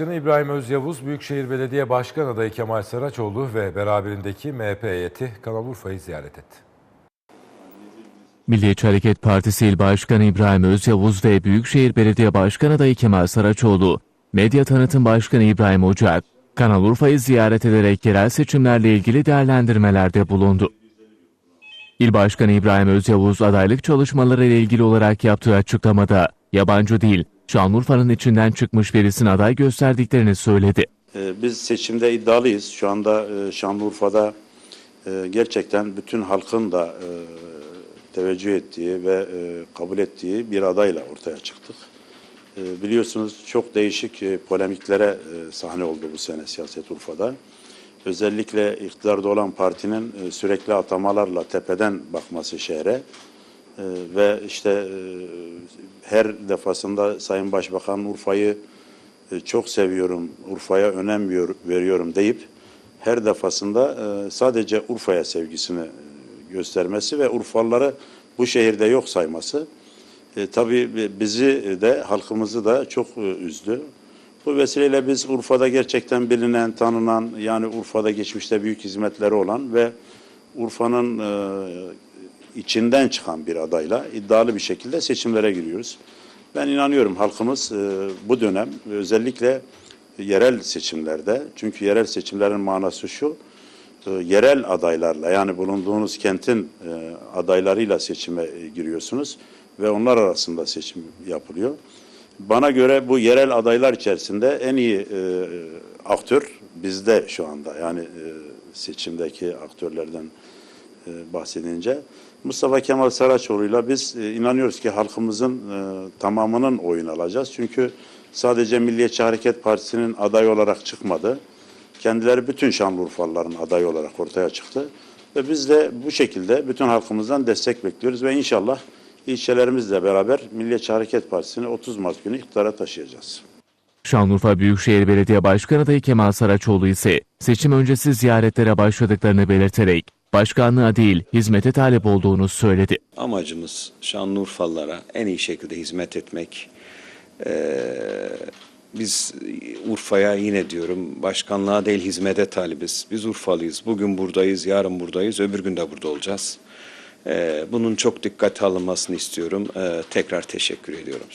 Başkanı İbrahim Özyavuz, Büyükşehir Belediye Başkan adayı Kemal Saraçoğlu ve beraberindeki MHP heyeti Kanal Urfa'yı ziyaret etti. Milliyetçi Hareket Partisi İl Başkanı İbrahim Özyavuz ve Büyükşehir Belediye Başkan adayı Kemal Saraçoğlu, Medya Tanıtım Başkanı İbrahim Ocak, Kanal Urfa'yı ziyaret ederek yerel seçimlerle ilgili değerlendirmelerde bulundu. İl Başkanı İbrahim Özyavuz adaylık çalışmaları ile ilgili olarak yaptığı açıklamada yabancı değil, Şanlıurfa'nın içinden çıkmış birisini aday gösterdiklerini söyledi. Ee, Biz seçimde iddialıyız. Şu anda e, Şanlıurfa'da e, gerçekten bütün halkın da e, teveccüh ettiği ve kabul ettiği bir adayla ortaya çıktık. Biliyorsunuz çok değişik polemiklere sahne oldu bu sene siyaset Urfa'da. Özellikle iktidarda olan partinin sürekli atamalarla tepeden bakması şehre ve işte e, her defasında Sayın Başbakan Urfa'yı e, çok seviyorum, Urfa'ya önem ver- veriyorum deyip her defasında e, sadece Urfa'ya sevgisini göstermesi ve Urfalıları bu şehirde yok sayması e, tabii bizi de halkımızı da çok üzdü. Bu vesileyle biz Urfa'da gerçekten bilinen, tanınan yani Urfa'da geçmişte büyük hizmetleri olan ve Urfa'nın içinden çıkan bir adayla iddialı bir şekilde seçimlere giriyoruz. Ben inanıyorum halkımız e, bu dönem özellikle yerel seçimlerde çünkü yerel seçimlerin manası şu e, yerel adaylarla yani bulunduğunuz kentin e, adaylarıyla seçime e, giriyorsunuz ve onlar arasında seçim yapılıyor. Bana göre bu yerel adaylar içerisinde en iyi e, aktör bizde şu anda yani seçimdeki aktörlerden bahsedince Mustafa Kemal Saraçoğlu'yla biz e, inanıyoruz ki halkımızın e, tamamının oyunu alacağız. Çünkü sadece Milliyetçi Hareket Partisi'nin aday olarak çıkmadı. Kendileri bütün Şanlıurfalıların adayı olarak ortaya çıktı. Ve biz de bu şekilde bütün halkımızdan destek bekliyoruz ve inşallah ilçelerimizle beraber Milliyetçi Hareket Partisi'ni 30 Mart günü iktidara taşıyacağız. Şanlıurfa Büyükşehir Belediye Başkan adayı Kemal Saraçoğlu ise seçim öncesi ziyaretlere başladıklarını belirterek başkanlığa değil hizmete talep olduğunu söyledi. Amacımız Şanlıurfalılara en iyi şekilde hizmet etmek. Ee, biz Urfa'ya yine diyorum başkanlığa değil hizmete talibiz. Biz Urfalıyız. Bugün buradayız, yarın buradayız, öbür gün de burada olacağız. Ee, bunun çok dikkate alınmasını istiyorum. Ee, tekrar teşekkür ediyorum.